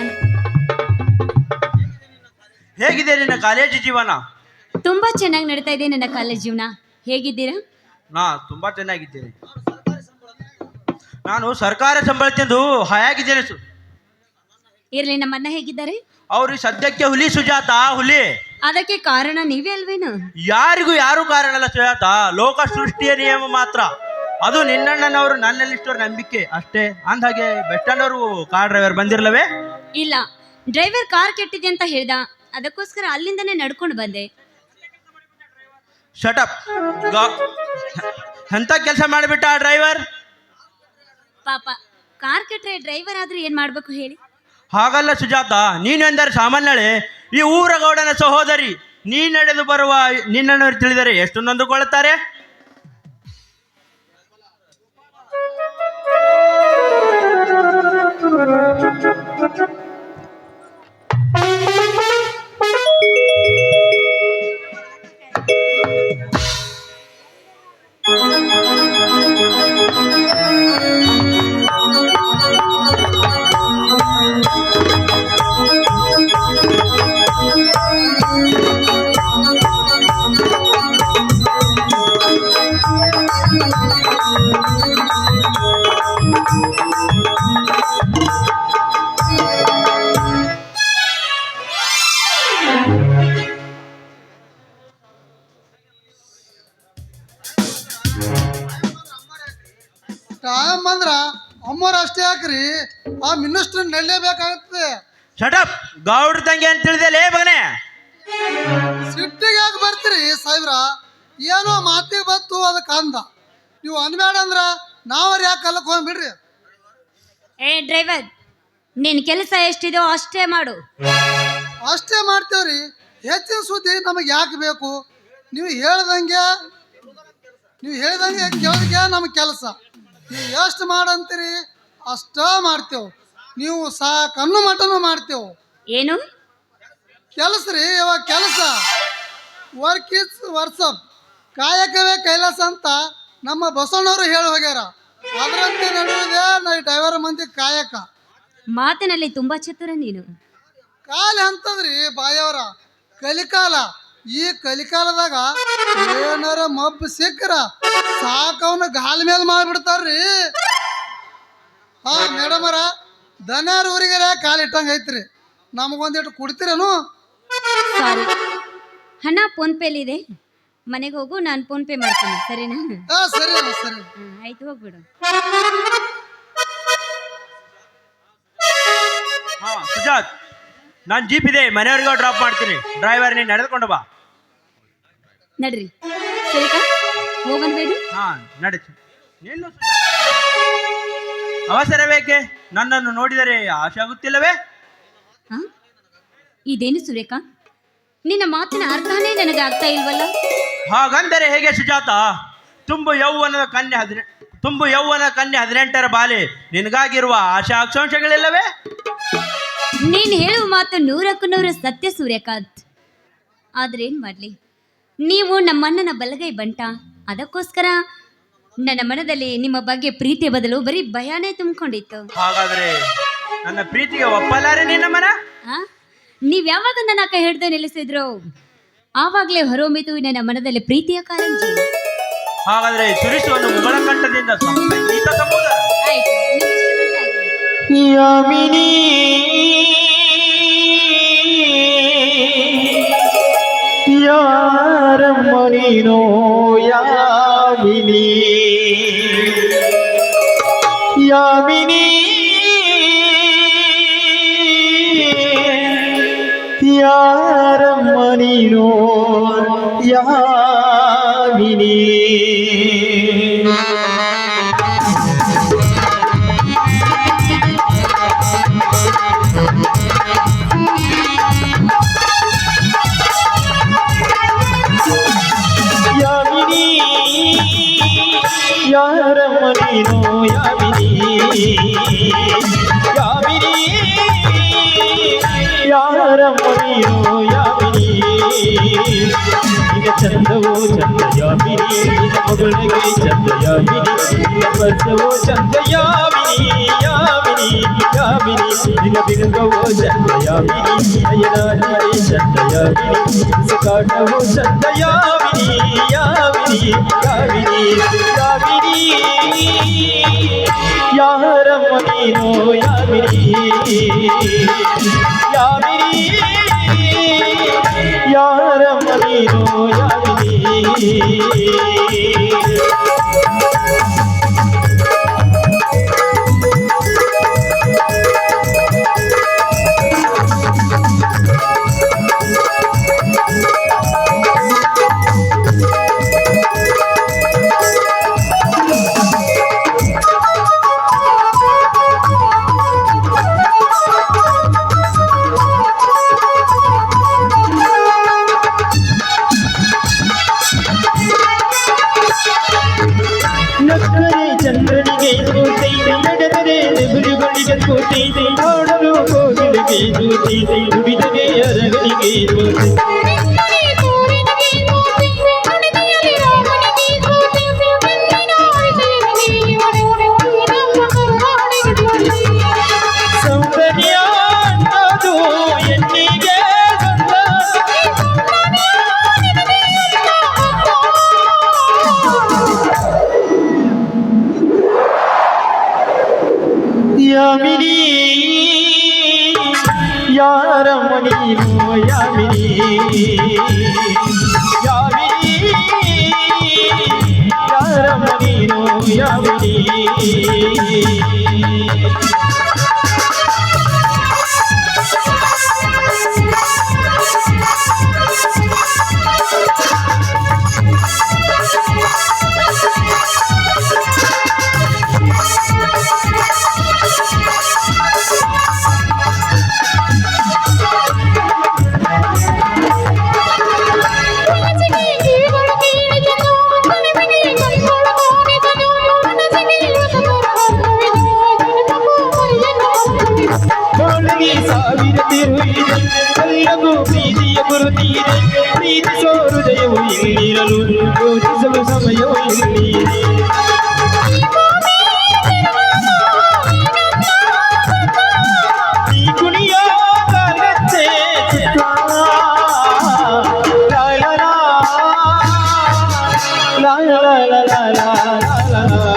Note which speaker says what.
Speaker 1: ನಾನು
Speaker 2: ಹೇಗಿದೆ ನಿನ್ನ ಕಾಲೇಜು ಜೀವನ?
Speaker 1: ತುಂಬಾ ಚೆನ್ನಾಗಿ ನಡೀತಾ ಇದೆ ನನ್ನ ಕಾಲೇಜ್ ಜೀವನ. ಹೇಗಿದ್ದೀರಾ?
Speaker 2: ನಾ ತುಂಬಾ ಚೆನ್ನಾಗಿದ್ದೇನೆ. ನಾನು ಸರ್ಕಾರ ಸಂಬಳ ತಿಂದು ಹಾಯಾಗಿದ್ದೇನೆ ಸು
Speaker 1: ಇರ್ಲಿ ನಮ್ಮನ್ನ ಹೇಗಿದ್ದಾರೆ?
Speaker 2: ಅವ್ರು ಸದ್ಯಕ್ಕೆ ಹುಲಿ ಸುಜಾತ ಹುಲಿ.
Speaker 1: ಅದಕ್ಕೆ ಕಾರಣ ನೀವೇ ಅಲ್ವೇನು?
Speaker 2: ಯಾರಿಗೂ ಯಾರು ಕಾರಣ ಅಲ್ಲ ಸುಜಾತ. ಲೋಕ ಸೃಷ್ಟಿಯ ನಿಯಮ ಮಾತ್ರ. ಅದು ನಿನ್ನಣ್ಣನವರು ನನ್ನಲ್ಲಿಷ್ಟರ ನಂಬಿಕೆ ಅಷ್ಟೇ. ಅಂದ ಹಾಗೆ ಸ್ಟ್ಯಾಂಡ್ ಅವರು ಕಾರ್ ಡ್ರೈವರ್ ಬಂದಿರಲವೇ?
Speaker 1: ಇಲ್ಲ ಡ್ರೈವರ್ ಕಾರ್ ಕೆಟ್ಟಿದೆ ಅಂತ ಹೇಳ್ದ. ಅದಕ್ಕೋಸ್ಕರ ಅಲ್ಲಿಂದನೇ ನಡ್ಕೊಂಡು ಬಂದೆ.
Speaker 2: ಶಟಪ್ ಎಂತ ಕೆಲಸ ಮಾಡಿಬಿಟ್ಟ ಆ ಡ್ರೈವರ್?
Speaker 1: ಪಾಪ ಕಾರ್ ಕೆಟ್ಟರೆ ಡ್ರೈವರ್ ಆದ್ರೂ ಏನ್ ಮಾಡ್ಬೇಕು ಹೇಳಿ?
Speaker 2: ಹಾಗಲ್ಲ ಸುಜಾತ ನೀನು ಎಂದರೆ ಸಾಮಾನ್ಯಳೆ. ಈ ಊರ ಗೌಡನ ಸಹೋದರಿ ನೀ ನಡೆದು ಬರುವ ನಿನ್ನನ್ನು ತಿಳಿದರೆ ಎಷ್ಟು ನೊಂದುಕೊಳ್ಳುತ್ತಾರೆ?
Speaker 3: rất ಯಾಕ್ರಿ ಆ ಮಿನಿಸ್ಟರ್ ನಡಲೇಬೇಕಾಗತ್ತೆ
Speaker 2: ಶಟಪ್ ಗೌಡ್ ತಂಗಿ ಅಂತ ತಿಳಿದೇ ಬಗನೆ ಮಗನೇ.
Speaker 3: ಸಿಟ್ಟಿಗೆ ಯಾಕೆ ಬರ್ತೀರಿ ಸಾಹೇಬ್ರ? ಏನೋ ಮಾತಿಗೆ ಬಂತು ಅದಕ್ಕೆ ಅಂದ. ನೀವು ಅನ್ಬೇಡ ಅಂದ್ರ ನಾವ್ರ ಯಾಕೆ ಕಲ್ಲಕ್ ಹೋಗ್ಬಿಡ್ರಿ?
Speaker 1: ಏ ಡ್ರೈವರ್ ನಿನ್ ಕೆಲಸ ಎಷ್ಟಿದೋ ಅಷ್ಟೇ ಮಾಡು.
Speaker 3: ಅಷ್ಟೇ ಮಾಡ್ತೇವ್ರಿ. ಹೆಚ್ಚಿನ ಸುದ್ದಿ ನಮಗೆ ಯಾಕೆ ಬೇಕು? ನೀವು ಹೇಳ್ದಂಗೆ ನೀವು ಹೇಳ್ದಂಗೆ ಕೇಳಿದ್ಗೆ ನಮ್ಗೆ ಕೆಲಸ. ನೀವು ಎಷ್ಟು ಮಾಡಂತೀರಿ? ಅಷ್ಟ ಮಾಡ್ತೇವೆ. ನೀವು ಸಾಕನ್ನು ಮಟನು ಮಾಡ್ತೇವೆ.
Speaker 1: ಏನು?
Speaker 3: ಕೆಲಸ ರೀ ಇವಾಗ ಕೆಲಸ. Work is worship. ಕಾಯಕವೇ ಕೈಲಾಸ ಅಂತ ನಮ್ಮ ಬಸವಣ್ಣವರು ಹೇಳಿ ಹೋಗ್ಯಾರ. ಅದರಂತೆ ನಡೆಯುವುದೇ ನೈ ಡ್ರೈವರ್ ಮಂದಿ ಕಾಯಕ.
Speaker 1: ಮಾತಿನಲ್ಲಿ ತುಂಬಾ ಚತುರ ನೀನು.
Speaker 3: ಕಾಲ ಅಂತಂದ್ರಿ ಬಾಯವರ. ಕಲಿಕಾಲ. ಈ ಕಲಿಕಾಲದಾಗ ಏನಾರ ಮಬ್ಬು ಸಿಕ್ಕರ ಸಾಕವನ್ನ ಗಾಲ್ ಮೇಲೆ ಮಾಡ್ಬಿಡ್ತಾರ್ರಿ. ಹಾ ಮೇಡಮರ ದನ್ಯಾರ ಊರಿಗೆ ಕಾಲಿಟ್ಟಂಗೆ ಐತ್ರಿ. ನಮಗೊಂದಿಟ್ಟು ಕೊಡ್ತಿರೇನು?
Speaker 1: ಸಾರಿ ಹಣ ಫೋನ್ ಪೇಲಿ ಇದೆ. ಮನೆಗೆ ಹೋಗು ನಾನು ಫೋನ್ ಪೇ ಮಾಡ್ತೀನಿ. ಸರಿನಾ?
Speaker 3: ಹಾ ಸರಿ ಸರಿ.
Speaker 1: ಹಾ, ಆಯ್ತು ಹೋಗ್ಬಿಡು.
Speaker 2: ಹಾ ಸುಜಾತ್ ನಾನು ಜೀಪ್ ಇದೆ ಮನೆಯವ್ರಿಗೂ ಡ್ರಾಪ್ ಮಾಡ್ತೀನಿ. ಡ್ರೈವರ್ ನೀನು ನಡೆದುಕೊಂಡು ಬಾ.
Speaker 1: ನಡ್ರಿ. ಸರಿಕಾ? ಹೋಗನ್ಬೇಡಿ
Speaker 2: ಹಾ ನಡೀತು ನೀನು ಸುಜಾತ್. ಅವಸರ ಬೇಕೆ? ನನ್ನನ್ನು ನೋಡಿದರೆ ಆಶೆ ಆಗುತ್ತಿಲ್ಲವೇ
Speaker 1: ಇದೇನು ಸುರೇಖ? ನಿನ್ನ ಮಾತಿನ ಅರ್ಥನೇ ನನಗೆ ಆಗ್ತಾ ಇಲ್ವಲ್ಲ?
Speaker 2: ಹಾಗಂದರೆ ಹೇಗೆ ಸುಜಾತ? ತುಂಬು ಯೌವನದ ಕನ್ಯೆ ಹದಿನೆ ತುಂಬು ಯೌವನ ಕನ್ಯೆ ಹದಿನೆಂಟರ ಬಾಲೆ ನಿನಗಾಗಿರುವ ಆಶಾ ಆಕಾಂಕ್ಷೆಗಳಿಲ್ಲವೇ
Speaker 1: ನೀನು ಹೇಳುವ ಮಾತು ನೂರಕ್ಕೂ ನೂರು ಸತ್ಯ ಸೂರ್ಯಕಾಂತ್ ಆದ್ರೆ ಏನ್ ಮಾಡ್ಲಿ? ನೀವು ನಮ್ಮಣ್ಣನ ಬಲಗೈ ಬಂಟ. ಅದಕ್ಕೋಸ್ಕರ ನನ್ನ ಮನದಲ್ಲಿ ನಿಮ್ಮ ಬಗ್ಗೆ ಪ್ರೀತಿಯ ಬದಲು ಬರೀ ಭಯಾನೇ ತುಂಬಿಕೊಂಡಿತ್ತು.
Speaker 2: ಹಾಗಾದ್ರೆ ನನ್ನ ಪ್ರೀತಿಗೆ ಒಪ್ಪಲಾರೆ ನಿನ್ನ ಮನ?
Speaker 1: ಆ? ನೀವ್ ಯಾವಾಗ ನನ್ನ ಕೈ ಹಿಡಿದು ನಿಲ್ಲಿಸಿದ್ರು? ಆವಾಗಲೇ ಹೊರಮಿತು ನನ್ನ ಮನದಲ್ಲಿ ಪ್ರೀತಿಯ ಕಾರಂಜಿ.
Speaker 2: ಹಾಗಾದ್ರೆ ಸುರಿಸುವ ಮುಗಳ ಕಂಠದಿಂದ ಸಂಗೀತ ಸಂಬೋಧನ
Speaker 1: ಆಯ್ತು.
Speaker 4: ಯಾಮಿನಿ. ಯಾರಮ್ಮ ನೀನು? ಯಾಮಿನಿ? ಯಾರಮ್ಮ ನೀನು? ಯಾಮಿನಿ ಯಾಮಿನಿ ಯಾರಮ್ಮ ನೀನು ಯಾಮಿನಿ ನಿನ್ನ ಚಂದವ ಮನದೊಳಗೆ ಚಂದಯಾಮಿನಿ ನಿನ್ನ ಸ್ಪರ್ಶವೋ ಚಂದಯಾಮಿನಿ ಯಾಮಿನಿ ಯಾಮಿನಿ ನಿನ್ನ ಬಿರುಗವೋ ಚಂದಯಾಮಿನಿ ನಯನಾಟಿಗೆ ಚಂದಯಾಮಿನಿ ಸುಕಾಟವೋ ಚಂದಯಾಮಿನಿ ಯಾಮಿನಿ ಯಾಮಿನಿ ಯಾಮಿನಿ ಯಾರಮ್ಮ ನೀನು ಯಾಮಿನಿ ಯಾಮಿನಿ ಯಾರಮ್ಮ ನೀನು ಯಾಮಿನಿ ಚಂದ್ರನಿಗೆ ಸೂತೈತೆ ನಡೆದರೆ ನೆಬರುಗಳಿಗೆ ಕೂತೈತೆ ನೋಡಲು ಕೋಗಿಲಿಗೆ ಸೂತೈತೆ ನುಡಿದರೆ ಅರಗಳಿಗೆ ಸೂತೈತೆ ಯಾಮಿನಿ ಯಾರಮ್ಮ ನೀನು ಯಾಮಿನಿ ಯಾಮಿನಿ ಯಾರಮ್ಮ ನೀನು ಯಾಮಿನಿ ತೋಳಿಗೆ la la la la la